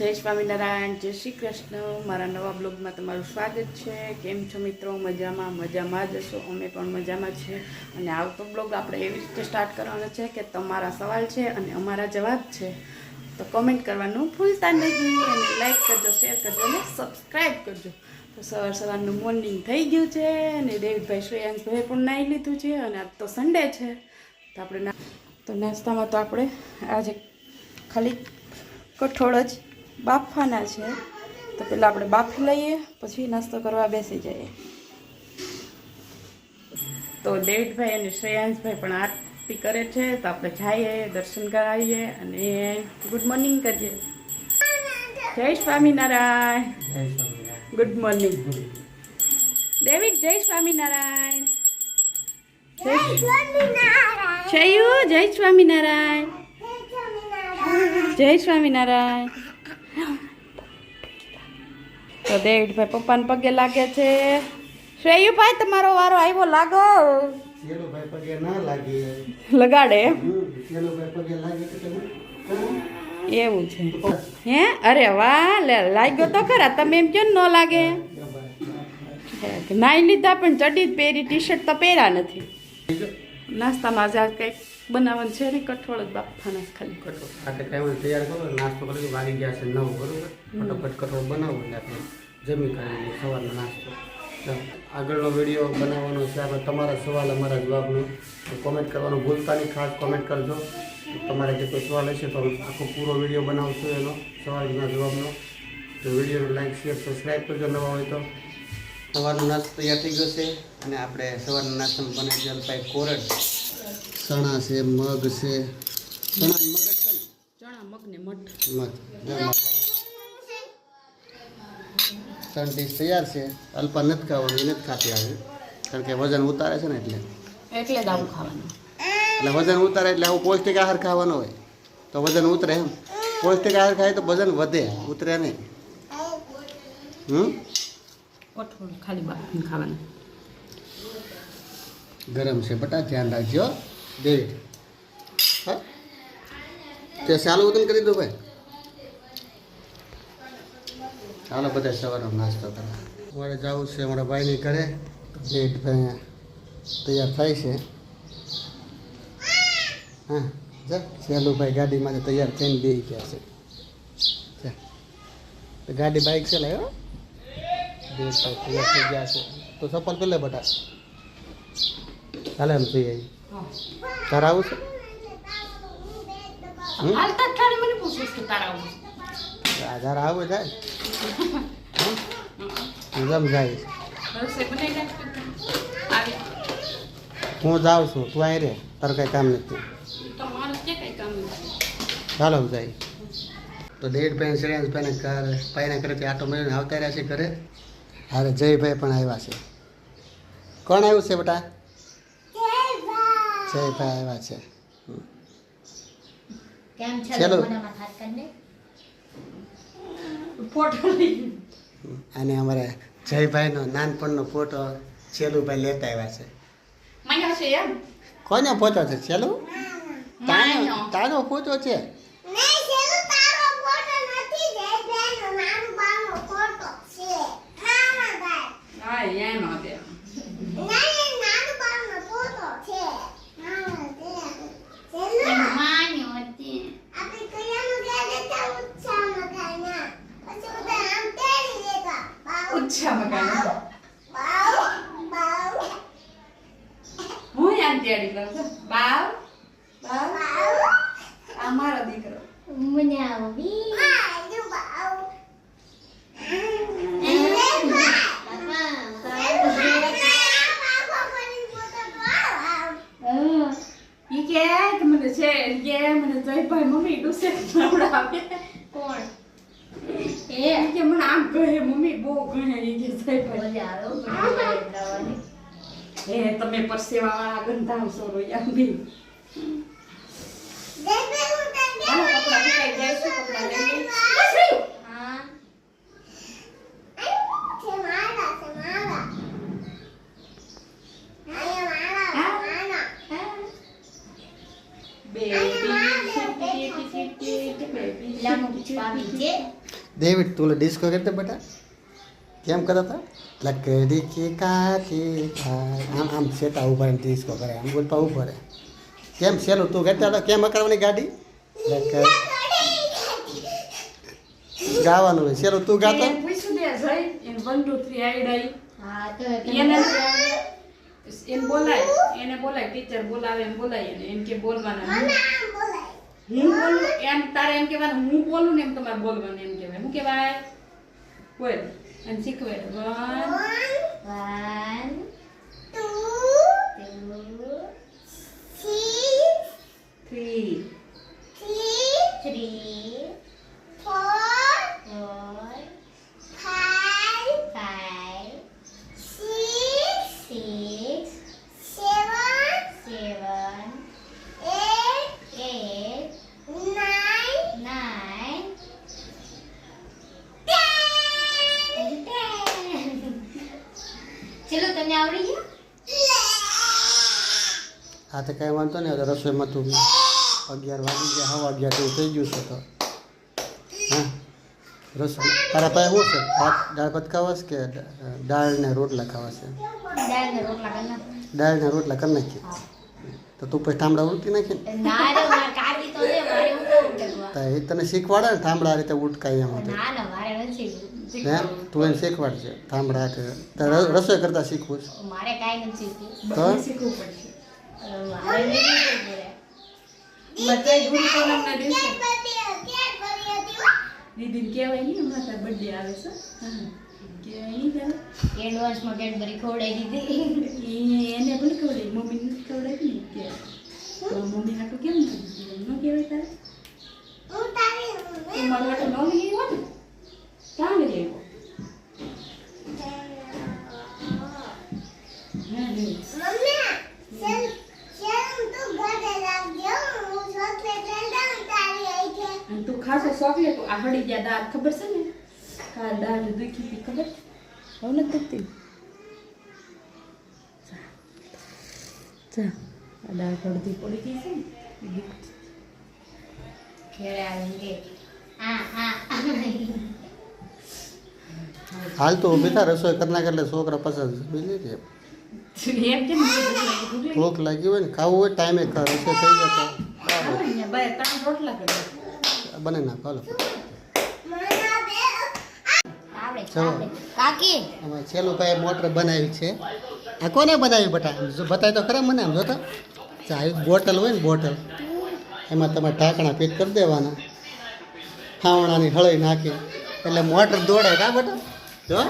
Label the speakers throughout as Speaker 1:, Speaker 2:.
Speaker 1: જય સ્વામિનારાયણ, જય શ્રી કૃષ્ણ. મારા નવા બ્લોગમાં તમારું સ્વાગત છે. કેમ છો મિત્રો? મજામાં? મજામાં જ હશો? અમે પણ મજામાં છીએ અને આવતો બ્લોગ આપણે એવી રીતે સ્ટાર્ટ કરવાનો છે કે તમારા સવાલ છે અને અમારા જવાબ છે. તો કમેન્ટ કરવાનું ભૂલતા નહીં અને લાઈક કરજો શેર કરજો અને સબસ્ક્રાઈબ કરજો. તો સવાર સવારનું મોર્નિંગ થઈ ગયું છે અને દેવીભાઈ શ્રેયાંશભાઈ પણ નાહી લીધું છે અને આજ તો સન્ડે છે. તો આપણે તો નાસ્તામાં તો આપણે આજે ખાલી કઠોળ જ બાફવાના છે તો પહેલાં આપણે બાફી લઈએ પછી નાસ્તો કરવા બેસી જઈએ. તો દેવભાઈ અને શ્રેયાંશભાઈ પણ આરતી કરે છે તો આપણે જઈએ દર્શન કરાવીએ અને ગુડ મોર્નિંગ કરીએ. જય સ્વામિનારાયણ. ગુડ મોર્નિંગ ડેવિડ જય સ્વામિનારાયણ. જય સ્વામિનારાયણ. જય સ્વામિનારાયણ. જય સ્વામિનારાયણ. તો દેવભાઈ પપ્પાને પગે લાગે છે. શ્રેયુભાઈ તમારો વારો આવ્યો લાગો.
Speaker 2: ભાઈ પગે ના લાગે.
Speaker 1: લગાડે?
Speaker 2: પગે લાગે કરો.
Speaker 1: એવું છે. હે? અરે વાહ લે લાગ્યો તો ખરા. તમે એમ કેમ ન લાગે? નાઈ લીધા પણ ચડી જ પહેરી ટી શર્ટ તો પહેર્યા નથી. નાસ્તામાં જ કંઈક બનાવવાનું છે ને કઠોળ જ બાફવાના છે ખાલી.
Speaker 2: કઠોળ. સાથે ટાઈમ તૈયાર કરો નાસ્તો કરી વાગી ગયા છે નવ બરોબર? ફટાફટ કઠોળ બનાવો ને આપણે જમી કરીને સવારનો નાસ્તો. આગળનો વીડિયો બનાવવાનો છે આપણે તમારા સવાલ અમારા જવાબનો. કોમેન્ટ કરવાનું ભૂલતા નહીં ખાસ કોમેન્ટ કરજો. તમારે જે કોઈ સવાલ હશે તો આખો પૂરો વીડિયો બનાવશું એનો સવાલના જવાબનો. તો વિડીયોને લાઈક શેર સબસ્ક્રાઈબ કરજો નવા હોય તો. સવારનો નાસ્તો તૈયાર થઈ ગયો છે અને આપણે સવારના નાસ્તામાં બનાવી જલપાઈ કોરડ. ચણા છે મગ છે. ચણા મગ છે ને?
Speaker 1: મઠ.
Speaker 2: ત્રણ ડીશ તૈયાર છે. અલ્પા નથી ખાવાનું એ નથી ખાતી આવે કારણ કે વજન ઉતારે છે ને એટલે.
Speaker 1: એટલે આવું ખાવાનું.
Speaker 2: એટલે વજન ઉતારે એટલે આવું પૌષ્ટિક આહાર ખાવાનો હોય. તો વજન ઉતરે એમ. પૌષ્ટિક આહાર ખાય તો વજન વધે ઉતરે નહીં. હમ?
Speaker 1: ખાલી ખાવાનું.
Speaker 2: ગરમ છે બટા ધ્યાન રાખજો. દેવી હા? તે ચાલુ ઉતન કરી દો ભાઈ. ચાલો બધા સવારનો નાસ્તો કરે મારે જવું છે મારા ભાઈની ઘરે. લેટ ભાઈ તૈયાર થાય છે. હા, જા. ગાડી ગાડીમાં તૈયાર થઈને બે ગયા છે. ગાડી બાઇક છે લાવ્યો દેવભાઈ તૈયાર થઈ ગયા છે. તો સફળ પેલે બટા. ચાલે એમ થઈ આવી તારે આવું છે?
Speaker 1: કે આવું
Speaker 2: આધાર આવું જાય જમ જાય
Speaker 1: આવી.
Speaker 2: હું જાઉં છું તું અહીં રે તારું કાંઈ કામ નથી. ચાલો જાય. તો ડેડ પેન શ્રેયાંશ પેન કર કરે ઘરેથી આટો મેળવીને આવતા રહ્યા છે ઘરે. અરે જયભાઈ પણ આવ્યા છે. કોણ આવ્યું છે બેટા? જયભાઈ આવ્યા છે.
Speaker 3: કેમ છે? લોકોના હાથ કરીને?
Speaker 1: ફોટો લઈ
Speaker 2: અને અમારે જયભાઈનો નાનપણનો ફોટો છેલુભાઈ લેતા આવ્યા છે.
Speaker 1: એમ?
Speaker 2: કોનો ફોટો છે છેલું?
Speaker 1: તારો
Speaker 2: તાનો ફોટો છે? એનું.
Speaker 1: ઉચ્છા મકાન હું યાદ તેડી કરું છું બાવ બાવ આ મારો દીકરો
Speaker 3: મને આવી.
Speaker 1: હમ. ઈ કે કે મને છે ઈ કે મને જયભાઈ મમ્મી ડુસે નવડાવે
Speaker 3: કોણ?
Speaker 1: એ કે મને આમ કહે મમ્મી બહુ કહે ઈ કે જયભાઈ
Speaker 3: બોલે આવો, બોલે લેવડાવવાની.
Speaker 1: એ તમે પરસેવા વાળા ગંધાવ છો રોયા બી હાલો કપડાં સુકાઈ જાય છે કપડાં લઈ લઈ
Speaker 3: હા.
Speaker 1: બેબી બેબી બેબી
Speaker 3: પેલાનું પામી છે.
Speaker 2: ડેવિડ તું ડિસ્કો કરતે બેટા કેમ કરતા હતા લકડી કી કાકી થાય આમ આમ સેટા ઊભા રહીને ડિસ્કો કરે આમ બોલપા ઊભો રહે કેમ સેલું તું કહેતા હતા કેમ અકળવાની ગાડી લકડી ગાવાનું હોય સેલું તું ગાતો
Speaker 1: એને પૂછ્યું દે જય એને વન ટુ થ્રી આઈડ
Speaker 3: હા તો
Speaker 1: એને એને બોલાય એને બોલાય ટીચર બોલાવે એમ બોલાય એને એમ કે બોલવાના હું બોલું એમ તારે એમ કહેવાનું હું બોલું ને એમ તમારે બોલવાનું એમ કહેવાય હું કહેવાય And
Speaker 3: seek word. One. One. Two. Two. Three. Three. Three. Three. Four.
Speaker 2: Four. તો કાંઈ વાંધો નહીં હવે રસોઈમાં તું અગિયાર વાગી ગયા હવા અગિયાર જેવું થઈ ગયું છે તો. હા. રસોઈ તારા પાસે શું છે? ભાત દાળ ભાત ખાવાશ કે દાળ ને રોટલા ખાવા છે?
Speaker 3: દાળ ને રોટલા કરી નાખો.
Speaker 2: નાખીએ? તો તું પછી ઠામડા ઉડતી નાખી ને? તને શીખવાડે ને ઠામડા રીતે ઉટકાય એમ હે તું એને શીખવાડશે ઠામડા રસોઈ કરતાં શીખવું તો?
Speaker 1: શીખવું પડશે. દીદીને કહેવાય નહીં હમણાં તાર બર્થડે આવે છે. હા. કહેવાય નહીં તારે.
Speaker 3: એડવાન્સમાં કેડબરી ખવડાવી દીધી.
Speaker 1: એને ભલે ખવડાવી મમ્મી નથી ખવડાવી ને કે. તો મમ્મી હાટું કેમ નથી કેવાય ન કહેવાય તારે. હાટું ન લઈ આવ્યો ને ક્યાં લઈ આવ્યો હા લઈ અને તું ખાસો ચોકલેટ આ હળી ગયા દાંત ખબર છે ને કા દાંત દુખી હતી ખબર હવે નથી દુખતી જા આ દાંત અડધી પડી ગઈ છે ને દુખતી.
Speaker 3: ઘેરે આવીને કે આ આ
Speaker 2: હાલ તો બેઠા રસોઈ કરી નાખે એટલે છોકરા પસંદ બીજી છે.
Speaker 1: ભૂખ લાગી?
Speaker 2: હોય ને ખાવું હોય ટાઈમે ખા રસોઈ થઈ
Speaker 1: જતો
Speaker 2: બને
Speaker 3: ના
Speaker 2: ચલો.
Speaker 3: આવડે. કાકી.
Speaker 2: છેલ્લું ભાઈ મોટર બનાવી છે. આ કોને બનાવી બટા? બતાય તો ખરા મને આમ જોતા ચા આવી બોટલ હોય ને બોટલ. એમાં તમારે ઢાંકણા ફિટ કરી દેવાના. ખાવણાની હળી નાખી. એટલે મોટર દોડે કા બટા? જો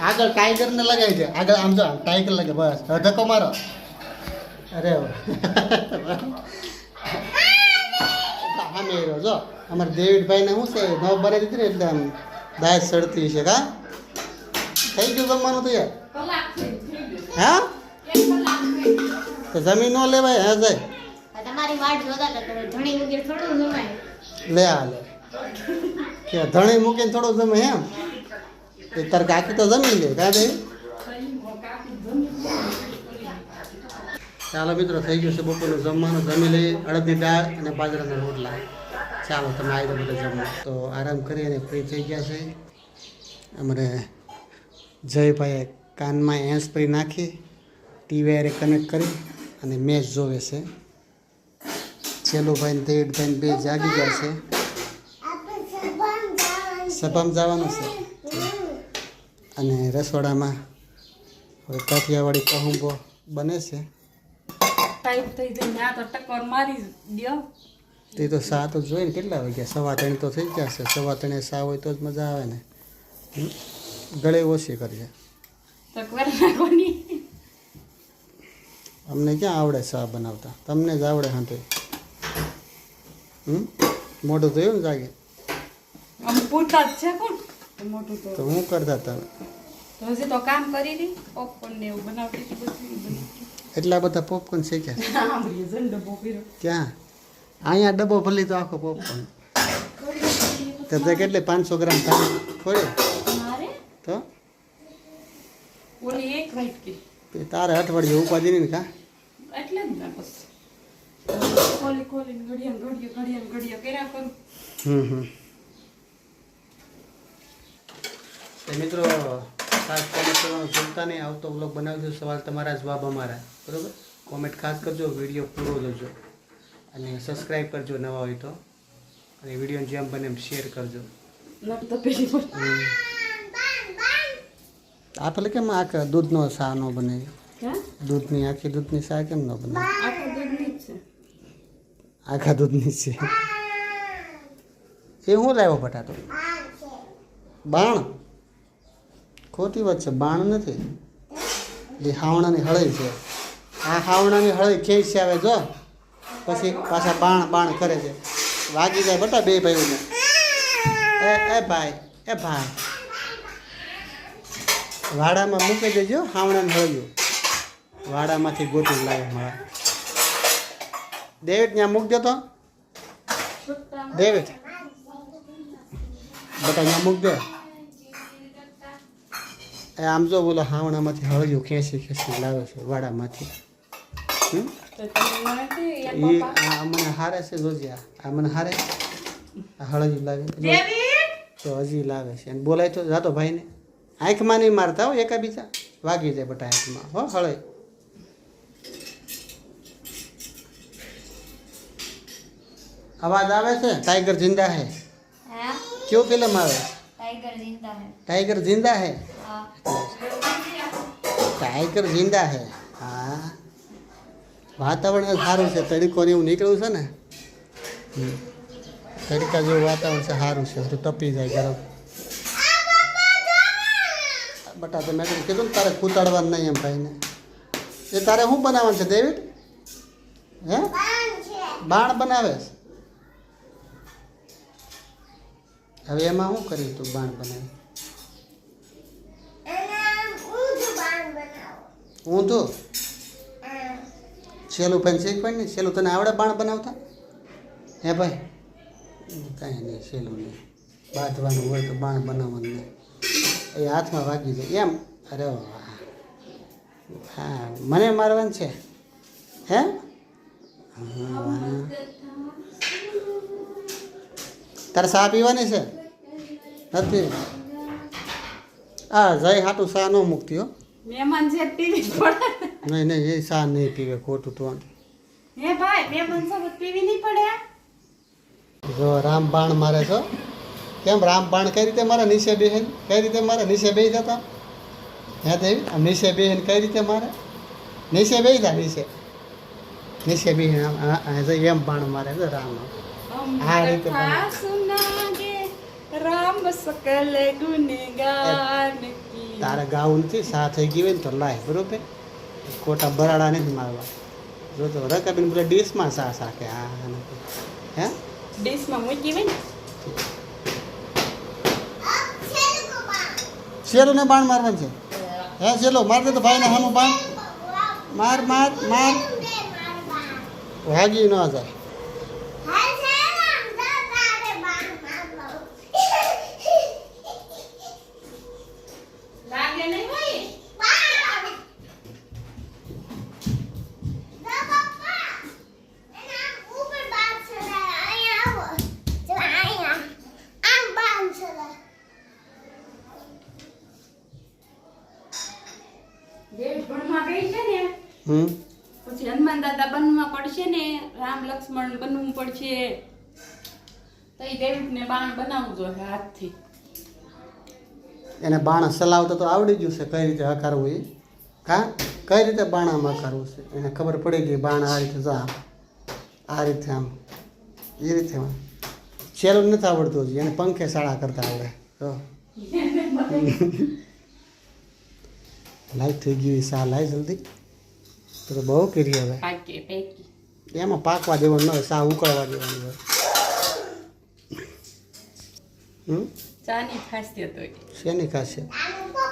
Speaker 2: આગળ ટાઈગરને લગાવી દે. આગળ આમ જો ટાઈગર લગે બસ. ધક્કો મારો. અરે સામે જો. અમારે ડેવિડભાઈને શું છે નવ બને દીધી ને એટલે આમ દાય સડતી છે કા થઈ ગયું જમવાનું તો યાર હા? તો જમીન ન લેવાય હા જાય. લે આ લે. કે ધણી મૂકીને થોડો જમે એમ? એ તાર કાકી તો જમી લે, કા દે ચાલો મિત્રો, થઈ ગયું છે બપોરનું જમવાનું. જમી લઈએ, અડદની દાળ અને બાજરાના રોટલા. ચાલો, તમે આવી બધા જમવા. તો આરામ કરી અને ફ્રી થઈ ગયા છે. અમારે જયભાઈએ કાનમાં હેન્ડ સ્પ્રે નાખી, ટીવી હારે કનેક્ટ કરી અને મેચ જોવે છે. છેલ્લું ભાઈને દેઢ ભાઈને બે જાગી ગયા છે. સભામાં જવાનું છે. અને રસોડામાં હવે કાઠિયાવાડી કહુંબો બને છે.
Speaker 1: તો
Speaker 2: તે સા તો જોઈને કેટલા વાગ્યા? સવા ત્રણ તો થઈ ગયા છે. સવા ત્રણે સા હોય તો જ મજા આવે ને? ગળે ઓછી કરીએ. અમને ક્યાં આવડે સા બનાવતા? તમને જ આવડે હાંતે હમ? મોઢું થયું ને જાગે?
Speaker 1: આમ પૂછતા જ છે કોણ? તો મોટું તો
Speaker 2: તો હું કરતા તમે
Speaker 1: તો હજી તો કામ કરી રહી પોપકોર્ન ને એવું બનાવતી હતી બધું
Speaker 2: એટલા બધા પોપકોર્ન
Speaker 1: આંબળીએ ડબ્બો કર્યો.
Speaker 2: ક્યાં? અહીંયા ડબ્બો ભલી તો આખો પોપકોર્ન તો કેટલે? પાંચસો ગ્રામ થાય. થોડી
Speaker 3: મારે?
Speaker 2: તો?
Speaker 1: ઓલી એક વાઈટ કે.
Speaker 2: તે તારે અઠવાડિયે ઉપાધિ નહીં કા
Speaker 1: એટલે જ ના બસ. કોલી કોલી ઘડિયા ઘડિયા ઘડિયા ઘડિયા કર્યા કરું.
Speaker 2: હમ હમ. તો મિત્રો ખાસ કોમેન્ટ કરવાનું ભૂલતા નહીં. આવતો બ્લોગ બનાવજો. સવાલ તમારા જવાબ અમારા. બરાબર? કોમેન્ટ ખાસ કરજો. વીડિયો પૂરો જોજો. અને સબસ્ક્રાઈબ કરજો નવા હોય તો. અને વિડીયોને જેમ બને એમ શેર કરજો. આ પેલે કેમ આખા દૂધનો શા ન બને? દૂધની આખી દૂધની શા કેમ ન બને?
Speaker 1: આખા દૂધની છે.
Speaker 2: એ હું લાવ્યો બટાટો? બાણ? ખોટી વાત છે બાણ નથી. એ હાવણાની હળઈ છે. આ હાવણાની હળઈ ખેંચી આવે જો. પછી પાછા બાણ બાણ કરે છે. વાગી જાય બટા બે ભાઈઓને એ એ ભાઈ એ ભાઈ. વાડામાં મૂકી દેજો હાવણાની હળ્યું વાડામાંથી ગોતી લાવે મારા. ડેવિડ ત્યાં મૂકજો તો. ડેવિડ બટા ત્યાં મૂક દે. આમ જો બોલો હાવણામાંથી હળિયું ખેંચી ખેંચી લાવે છે વાડામાંથી.
Speaker 1: એ
Speaker 2: આ મને હારે છે જોજે આ. મને હારે આ લાવે તો હજી લાવે છે. અને બોલાય તો જાતો ભાઈને. આંખમાં નહીં મારતા હો એકાબીજા વાગી જાય બટા આંખમાં. હો હળે. અવાજ આવે છે? ટાઈગર જિંદા હે. ક્યુ ફિલ્મ આવે?
Speaker 3: ટાઈગર જિંદા
Speaker 2: હે. ટાઈગર જિંદા
Speaker 3: હે?
Speaker 2: ટાઈગર જિંદા હે. હા. વાતાવરણ સારું છે. તડકો ને એવું નીકળ્યું છે ને. તડકા જેવું વાતાવરણ છે, સારું છે. તો તપી જાય ગરમ. બટા તો મેં કીધું તારે કૂતાડવાનું નહીં એમ ભાઈને. એ તારે શું બનાવવાનું છે, ડેવિડ? હે? બાણ બનાવે છે? હવે એમાં શું કર્યું તું, બાણ બનાવી? ઊંધું છેલ્લું ભાઈ શીખવાય ને છેલ્લું તને આવડે બાણ બનાવતા? હે ભાઈ? કાંઈ નહીં છેલ્લું નહીં. બાંધવાનું હોય તો બાણ બનાવવાનું નહીં. એ હાથમાં વાગી જાય. એમ? અરે હા મને મારવાનું છે? હે હા, તારે સા પીવાની છે? નથી. આ જય હાટું સા ન મૂકતી હો.
Speaker 1: મહેમાન છે પીવી પડે
Speaker 2: નહીં નહીં એ સા નહીં પીવે ખોટું તો
Speaker 1: હે ભાઈ મહેમાન સાથે પીવી નહીં પડે
Speaker 2: જો રામ બાણ મારે છો. કેમ રામ બાણ કઈ રીતે મારે? નીચે બેહેન કઈ રીતે મારે? નીચે બેહી જતા? હે દેવી નીચે બેહેન કઈ રીતે મારે? નીચે બેહી જા નીચે. નીચે બેહેન એમ બાણ મારે છે રામ. આ રીતે
Speaker 1: રામ સકલ ગુનેગાન કી.
Speaker 2: તારે ગાવું નથી સા થઈ ગઈ હોય ને તો લાય બરોબર? ખોટા બરાડા નથી મારવા. જો તો રકાબીન પેલા ડીશમાં સા સા કે હા. હે?
Speaker 1: ડીશમાં મૂકી હોય ને.
Speaker 2: શેલું ને બાણ મારવાનું છે? હે શેલો માર દે તો ભાઈને હામું બાણ. માર માર માર. વાગી ન જાય
Speaker 1: લાગે નહીં હોય દેવ ભણવા ગઈ છે ને
Speaker 2: હમ
Speaker 1: પછી હનુમાન દાદા બનવા પડશે ને રામ લક્ષ્મણ બનવું પડશે તો એ બાણ બનાવવું જોઈએ હાથથી.
Speaker 2: એને બાણ ચલાવતા તો આવડી ગયું છે કઈ રીતે હકારવું એ કા કઈ રીતે બાણામાં કરવું છે? એને ખબર પડી ગઈ બાણ આ રીતે જા આ રીતે આમ એ રીતે આમ. છેલ્લું નથી આવડતું હજી એને પંખે શાળા કરતા આવડે. તો લાઈટ થઈ ગયું સા લાઈ જલ્દી. તો બહુ કરી હવે. એમાં પાકવા દેવાનું હોય સા ઉકળવા દેવાનું હોય.
Speaker 1: ચાની ખાસિયત હોય.
Speaker 2: શેની ખાસિયત?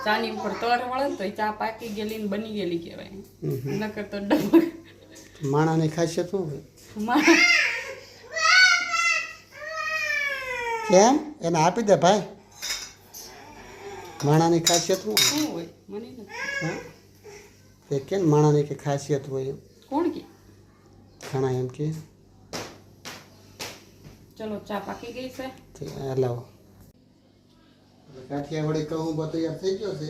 Speaker 1: ચાની ઉપર તળ વળે ને તો ચા પાકી ગયેલી ને બની ગયેલી કહેવાય.
Speaker 2: હમ.
Speaker 1: નકર તો ડબક
Speaker 2: માણાની ખાસિયત શું હોય? કેમ? એને આપી દે ભાઈ. માણાની ખાસિયત શું હોય?
Speaker 1: મને
Speaker 2: કેમ માણાની કે ખાસિયત હોય એમ?
Speaker 1: કોણ કે?
Speaker 2: ઘણા એમ કે.
Speaker 1: ચલો ચા પાકી ગઈ છે.
Speaker 2: લાવો. કાઠિયાવાડી કહું બો તૈયાર થઈ ગયો છે.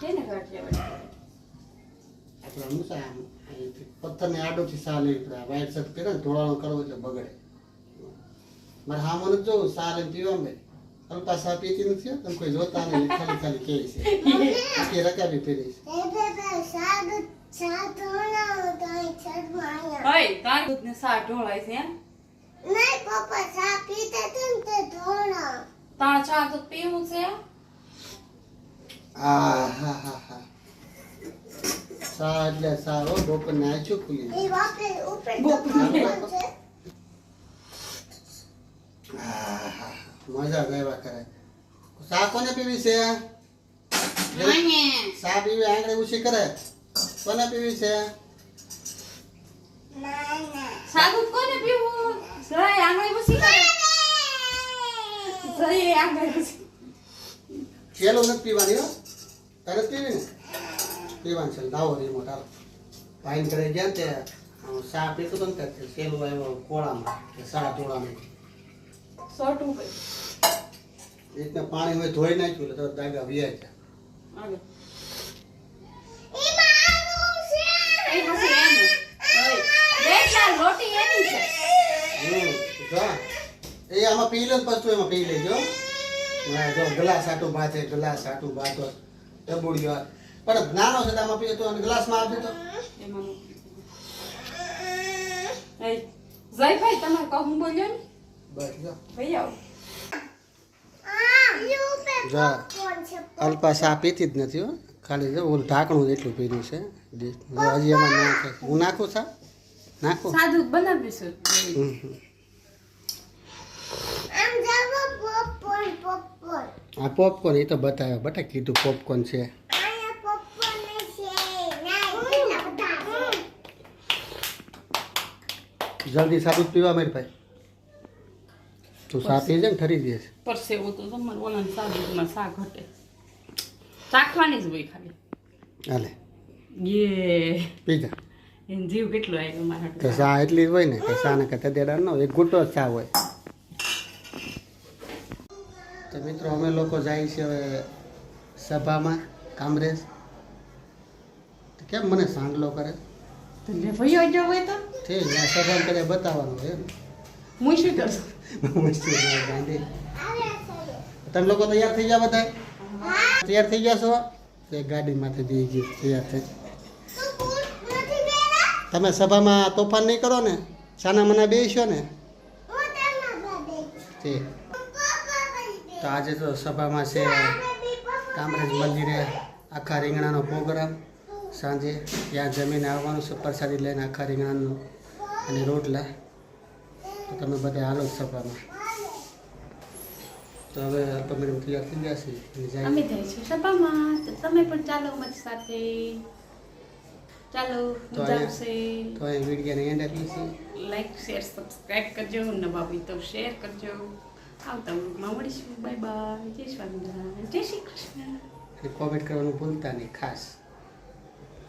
Speaker 1: કેને કાઠિયાવાડી
Speaker 2: આપણે આમ અહીંથી પથ્થરની આડોથી સા લેવી પડે. વાઈટ શર્ટ પહેરે ને ધોળાણો કરવો એટલે બગડે. મારે હા મને જોવું સા લઈને પીવા મેં અલ્પા સા પીતી નથી હો, તમે કોઈ જોતા નહીં ખાલી ખાલી કહે છે. આખી રકાબી પહેરી છે.
Speaker 1: તાર દૂધને સા ઢોળાય છે એમ? સા પીતા તું તે છે
Speaker 2: આ હા હા હા સા એટલે સા હો બપોરને આંચું ખુલી હા હા મજા જ આવ્યા કરે સા કોને પીવી છે સા પીવી આંગળી ઊંચી કરે કોને પીવી છે
Speaker 1: સાદું કોને પીવું જય આંગળી બસી કરે જય આંગળી
Speaker 2: ખેલું નથી પીવાની હો. તારે જ પીવી ને? પીવાની છે. લાવો રે મોટા ભાઈ ઘરે ગયા તે સા પીતો તો ને ખેલું આવ્યો કોળામાં કે સા ટોળામાં
Speaker 1: સોટું કઈ
Speaker 2: એકને પાણી હોય ધોઈ નાખ્યું એટલે દાગા
Speaker 1: હઈ બેટા રોટી એની છે.
Speaker 2: હમ, જા. એ આમાં પી લે ને પછી એમાં પી લેજો. ના જો ગ્લાસ આટું ભાતે ગ્લાસ આટું ભાતો ટબુડિયો પણ નાનો છે તો આમાં પીએ તો અને ગ્લાસમાં આપજો તો
Speaker 1: એમાં હઈ જયભાઈ કહું બોલ્યો ને?
Speaker 2: બસ જો.
Speaker 1: ભાઈ આવો.
Speaker 2: જા અલ્પા સા પીતી જ નથી હો. ખાલી જો ઓલું ઢાંકણું એટલું પીર્યું છે. હજી એમાં નાખે. હું નાખું સા? નાખું?
Speaker 1: સાદું બનાવીશું
Speaker 2: હમ, હમ. આ પોપકોર્ન એ તો બતાવ્યો. બટા કીધું પોપકોર્ન છે. જલ્દી સાબુત પીવા મારી ભાઈ. તું સા પી જાય ને ઠરી જશે
Speaker 1: પરસેવો તો તમારે ઓલાને સાદું શાક ઘટે. ચાખવાની જ હોય ખાલી.
Speaker 2: હાલે.
Speaker 1: યે.
Speaker 2: પી જા
Speaker 1: એને જીવ કેટલો આવ્યો મારા
Speaker 2: તો સા એટલી જ હોય ને કે સા ને કે તદેડા નો એક ગુટો ચા હોય. તો મિત્રો અમે લોકો જાય છે હવે સભામાં કામરેજ. તો કેમ મને સાંગલો કરે?
Speaker 1: તો જો હોય તો.
Speaker 2: ઠીક ને સભામાં કરે બતાવવાનું છે
Speaker 1: હું શું
Speaker 2: ગાંધી. તમે લોકો તૈયાર થઈ ગયા બધા તૈયાર થઈ ગયા છો? એક ગાડીમાંથી બી ગઈ તૈયાર થઈ. તમે સભામાં તોફાન નહીં કરો ને? છાના મના બેસો ને? ઠીક તો આજે તો સભામાં છે કામરેજ મંદિરે આખા રીંગણાનો પ્રોગ્રામ. સાંજે ત્યાં જમીને આવવાનું છે પ્રસાદી લઈને આખા રીંગણાનું અને રોટલા. તો તમે બધા હાલો સભામાં. તો હવે અલ્પમેડમ તૈયાર થઈ ગયા છે
Speaker 1: અમે જઈશું સભામાં. તમે પણ ચાલો મારી સાથે. ચાલો
Speaker 2: તો તો અહીં વિડીયોને એન્ડ આપીશું
Speaker 1: લાઈક શેર સબસ્ક્રાઇબ કરજો. નવા હોય તો શેર કરજો. આવતા મળીશું. Bye bye. જય સ્વામિનારાયણ જય શ્રી કૃષ્ણ.
Speaker 2: કોમેન્ટ કરવાનું ભૂલતા નહીં ખાસ.